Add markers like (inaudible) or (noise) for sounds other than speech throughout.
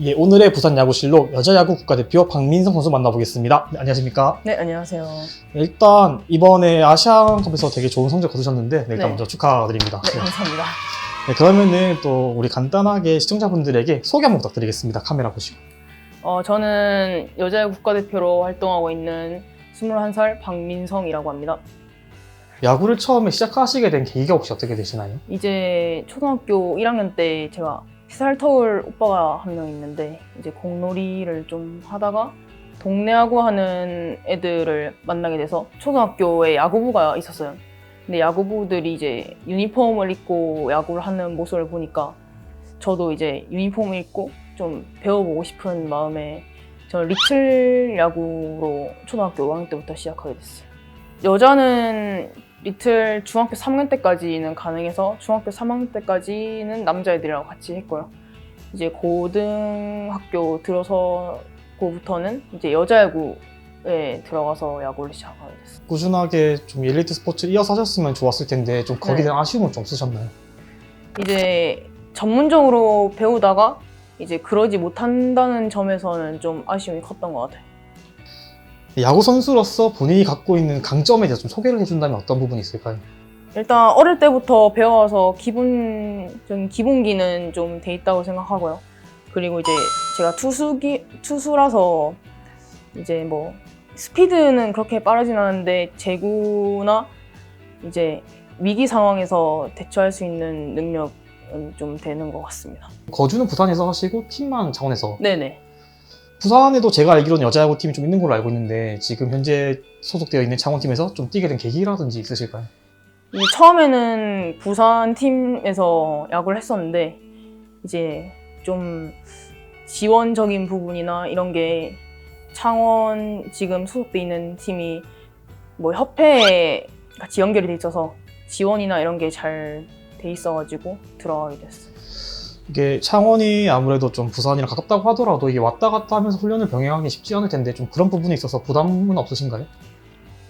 예, 오늘의 부산 야구실로 여자 야구 국가대표 박민성 선수 만나보겠습니다. 네, 안녕하십니까? 네, 안녕하세요. 네, 일단 이번에 아시안컵에서 되게 좋은 성적 거두셨는데 네, 일단 네. 먼저 축하드립니다. 네, 감사합니다. 네, 그러면은 또 우리 간단하게 시청자분들에게 소개 한번 부탁드리겠습니다. 카메라 보시고. 어, 저는 여자 야구 국가대표로 활동하고 있는 21살 박민성이라고 합니다. 야구를 처음에 시작하시게 된 계기가 혹시 어떻게 되시나요? 이제 초등학교 1학년 때 제가 3살 터울 오빠가 한 명 있는데 이제 공놀이를 좀 하다가 동네 야구 하는 애들을 만나게 돼서 초등학교에 야구부가 있었어요. 근데 야구부들이 이제 유니폼을 입고 야구를 하는 모습을 보니까 저도 이제 유니폼을 입고 좀 배워보고 싶은 마음에 저는 리틀 야구로 초등학교 5학년 때부터 시작하게 됐어요. 여자는 리틀 중학교 3학년 때까지는 가능해서 중학교 3학년 때까지는 남자애들이랑 같이 했고요. 이제 고등학교 들어서고부터는 이제 여자야구에 들어가서 야구를 시작하게 됐어요. 꾸준하게 좀 엘리트 스포츠 이어서 하셨으면 좋았을 텐데 좀 거기에 네. 대한 아쉬움은 좀 쓰셨나요? 이제 전문적으로 배우다가 이제 그러지 못한다는 점에서는 좀 아쉬움이 컸던 것 같아요. 야구 선수로서 본인이 갖고 있는 강점에 대해서 좀 소개를 해준다면 어떤 부분이 있을까요? 일단 어릴 때부터 배워서 기본적인 기본기는 좀 돼 있다고 생각하고요. 그리고 이제 제가 투수기 투수라서 이제 뭐 스피드는 그렇게 빠르진 않은데 제구나 이제 위기 상황에서 대처할 수 있는 능력은 좀 되는 것 같습니다. 거주는 부산에서 하시고 팀만 창원에서 네네. 부산에도 제가 알기로는 여자야구 팀이 좀 있는 걸로 알고 있는데 지금 현재 소속되어 있는 창원팀에서 좀 뛰게 된 계기라든지 있으실까요? 이제 처음에는 부산 팀에서 야구를 했었는데 이제 좀 지원적인 부분이나 이런 게 창원 지금 소속돼 있는 팀이 뭐 협회에 같이 연결이 돼 있어서 지원이나 이런 게 잘 돼 있어가지고 들어가게 됐어요. 이게 창원이 아무래도 좀 부산이랑 가깝다고 하더라도 이게 왔다 갔다 하면서 훈련을 병행하기 쉽지 않을 텐데 좀 그런 부분에 있어서 부담은 없으신가요?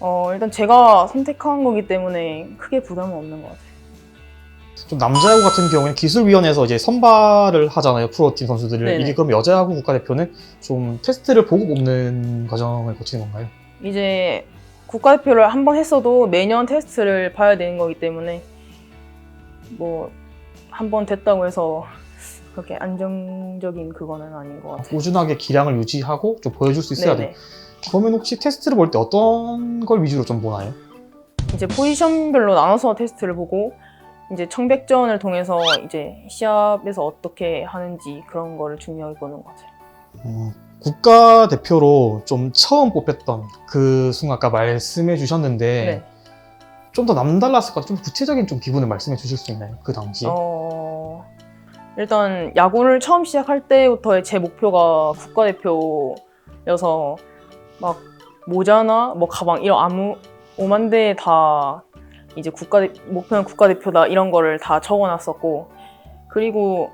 어 일단 제가 선택한 거기 때문에 크게 부담은 없는 것 같아요. 좀 남자야구 같은 경우에는 기술위원회에서 이제 선발을 하잖아요 프로팀 선수들을 네네. 이게 그럼 여자야구 국가대표는 좀 테스트를 보고 뽑는 과정을 거치는 건가요? 이제 국가대표를 한 번 했어도 매년 테스트를 봐야 되는 거기 때문에 뭐 한 번 됐다고 해서 그렇게 안정적인 그거는 아닌 것 같아요. 꾸준하게 기량을 유지하고 좀 보여줄 수 있어야 네네. 돼요. 그러면 혹시 테스트를 볼 때 어떤 걸 위주로 좀 보나요? 이제 포지션별로 나눠서 테스트를 보고 이제 청백전을 통해서 이제 시합에서 어떻게 하는지 그런 거를 중요하게 보는 것 같아요. 음, 국가 대표로 좀 처음 뽑혔던 그 순간 아까 말씀해 주셨는데 네. 좀 더 남달랐을 것 같아요. 좀 구체적인 좀 기분을 말씀해 주실 수 있나요? 그 당시. 어, 일단 야구를 처음 시작할 때부터의 제 목표가 국가대표여서 막 모자나 뭐 가방 이런 아무 오만데 다 이제 국가 목표는 국가대표다 이런 거를 다 적어놨었고 그리고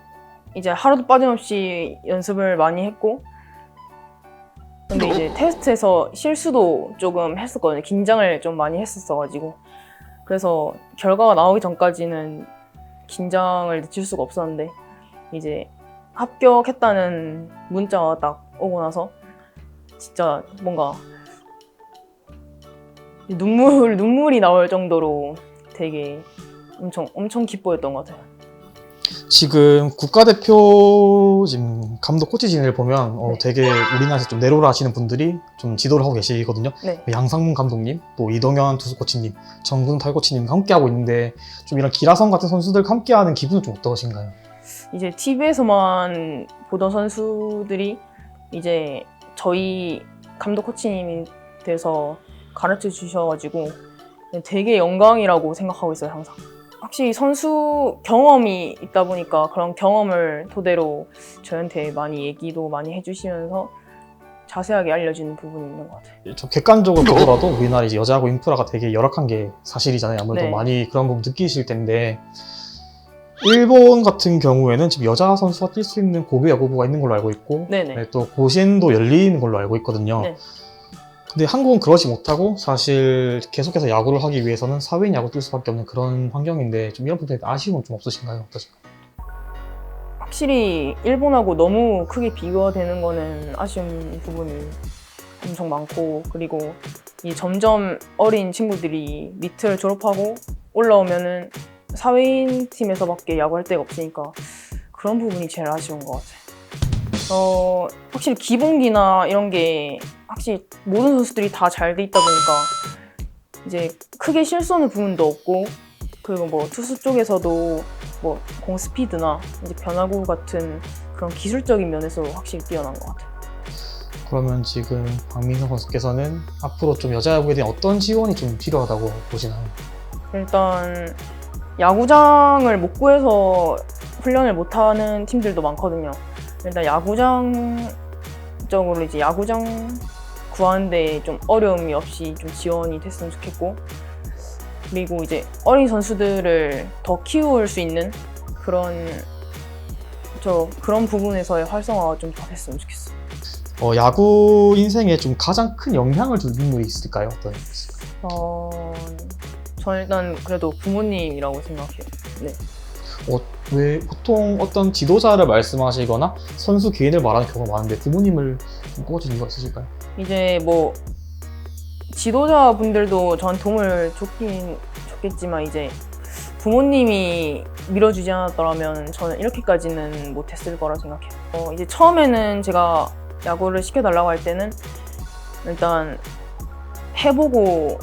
이제 하루도 빠짐없이 연습을 많이 했고 근데 이제 테스트에서 실수도 조금 했었거든요. 긴장을 좀 많이 했었어가지고. 그래서 결과가 나오기 전까지는 긴장을 늦출 수가 없었는데 이제 합격했다는 문자가 딱 오고 나서 진짜 뭔가 눈물 (laughs) 눈물이 나올 정도로 되게 엄청 엄청 기뻐했던 것 같아요. 지금 국가대표 지금 감독 코치진을 보면 어, 네. 되게 우리나라에서 좀 내로를 하시는 분들이 좀 지도를 하고 계시거든요. 네. 양상문 감독님, 또 이동현 투수 코치님, 정근 탈 코치님 함께 하고 있는데 좀 이런 기라성 같은 선수들과 함께 하는 기분은 좀 어떠신가요? 이제 TV에서만 보던 선수들이 이제 저희 감독 코치님이 돼서 가르쳐 주셔가지고 되게 영광이라고 생각하고 있어요 항상. 확실히 선수 경험이 있다 보니까 그런 경험을 토대로 저한테 많이 얘기도 많이 해주시면서 자세하게 알려주는 부분이 있는 것 같아요. 좀 객관적으로 보더라도 우리나라 이제 여자야구 인프라가 되게 열악한 게 사실이잖아요. 아무래도 네. 많이 그런 부분 느끼실 텐데 일본 같은 경우에는 지금 여자 선수가 뛸 수 있는 고교 야구부가 있는 걸로 알고 있고 네네. 네, 또 고시엔도 열리는 걸로 알고 있거든요. 네. 근데 한국은 그러지 못하고 사실 계속해서 야구를 하기 위해서는 사회인 야구 뛸 수밖에 없는 그런 환경인데 좀 이런 부분에 아쉬움은 좀 없으신가요? 어떠신가요? 확실히 일본하고 너무 크게 비교가 되는 거는 아쉬운 부분이 엄청 많고 그리고 이 점점 어린 친구들이 리트를 졸업하고 올라오면은 사회인 팀에서밖에 야구할 데가 없으니까 그런 부분이 제일 아쉬운 것 같아요. 어, 확실히 기본기나 이런 게 확실히 모든 선수들이 다 잘 돼 있다 보니까 이제 크게 실수하는 부분도 없고 그리고 뭐 투수 쪽에서도 뭐 공 스피드나 이제 변화구 같은 그런 기술적인 면에서 확실히 뛰어난 것 같아요. 그러면 지금 박민성 선수께서는 앞으로 좀 여자 야구에 대한 어떤 지원이 좀 필요하다고 보시나요? 일단 야구장을 못 구해서 훈련을 못 하는 팀들도 많거든요. 일단 야구장 쪽으로 이제 야구장 구하는데 좀 어려움이 없이 좀 지원이 됐으면 좋겠고 그리고 이제 어린 선수들을 더 키울 수 있는 그런 저 그런 부분에서의 활성화가 좀 더 됐으면 좋겠어요. 어, 야구 인생에 좀 가장 큰 영향을 준 인물이 있을까요? 어떤? 어, 저는 일단 그래도 부모님이라고 생각해요. 네. 어, 왜 보통 어떤 지도자를 말씀하시거나 선수 개인을 말하는 경우가 많은데 부모님을 좀 꼽아주신 이유가 있으실까요? 이제 뭐 지도자분들도 저한 도움을 줬긴 줬겠지만 이제 부모님이 밀어주지 않았더라면 저는 이렇게까지는 못했을 거라 생각해요. 어, 이제 처음에는 제가 야구를 시켜달라고 할 때는 일단 해보고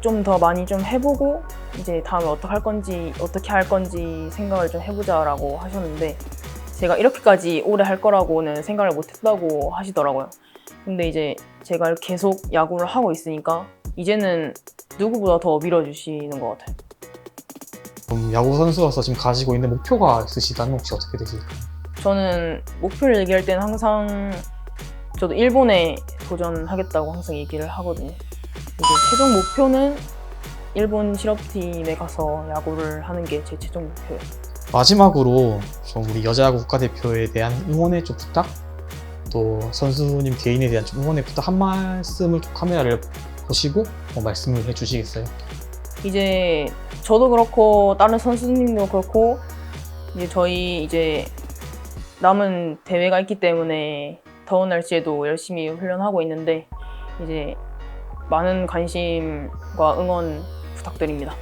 좀 더 많이 좀 해보고 이제 다음에 어떻게 할 건지 어떻게 할 건지 생각을 좀 해보자라고 하셨는데 제가 이렇게까지 오래 할 거라고는 생각을 못했다고 하시더라고요. 근데 이제 제가 계속 야구를 하고 있으니까 이제는 누구보다 더 밀어주시는 것 같아요. 그럼 야구 선수로서 지금 가지고 있는 목표가 있으시다면 혹시 어떻게 되실까요? 저는 목표를 얘기할 때는 항상 저도 일본에 도전하겠다고 항상 얘기를 하거든요. 이제 최종 목표는 일본 실업팀에 가서 야구를 하는 게 제 최종 목표예요. 마지막으로 좀 우리 여자야구 국가대표에 대한 응원의 좀 부탁 또 선수님 개인에 대한 좀 응원의 부탁 한 말씀을 좀 카메라를 보시고 어, 말씀을 해주시겠어요? 이제 저도 그렇고 다른 선수님도 그렇고 이제 저희 이제 남은 대회가 있기 때문에 더운 날씨에도 열심히 훈련하고 있는데 이제 많은 관심과 응원 부탁드립니다.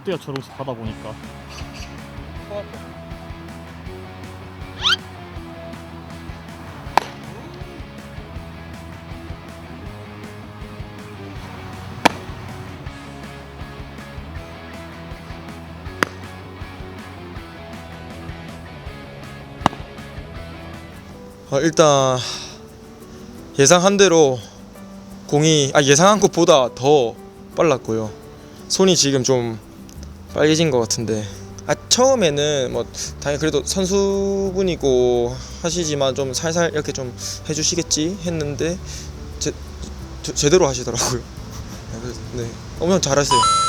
어때요 저로서 받아 보니까 어, 일단 예상한 대로 공이 아 예상한 것보다 더 빨랐고요. 손이 지금 좀 빨개진 것 같은데 아 처음에는 뭐 당연히 그래도 선수분이고 하시지만 좀 살살 이렇게 좀 해주시겠지 했는데 제, 제, 제대로 하시더라고요. (laughs) 네, 그래서 네 엄청 잘하세요.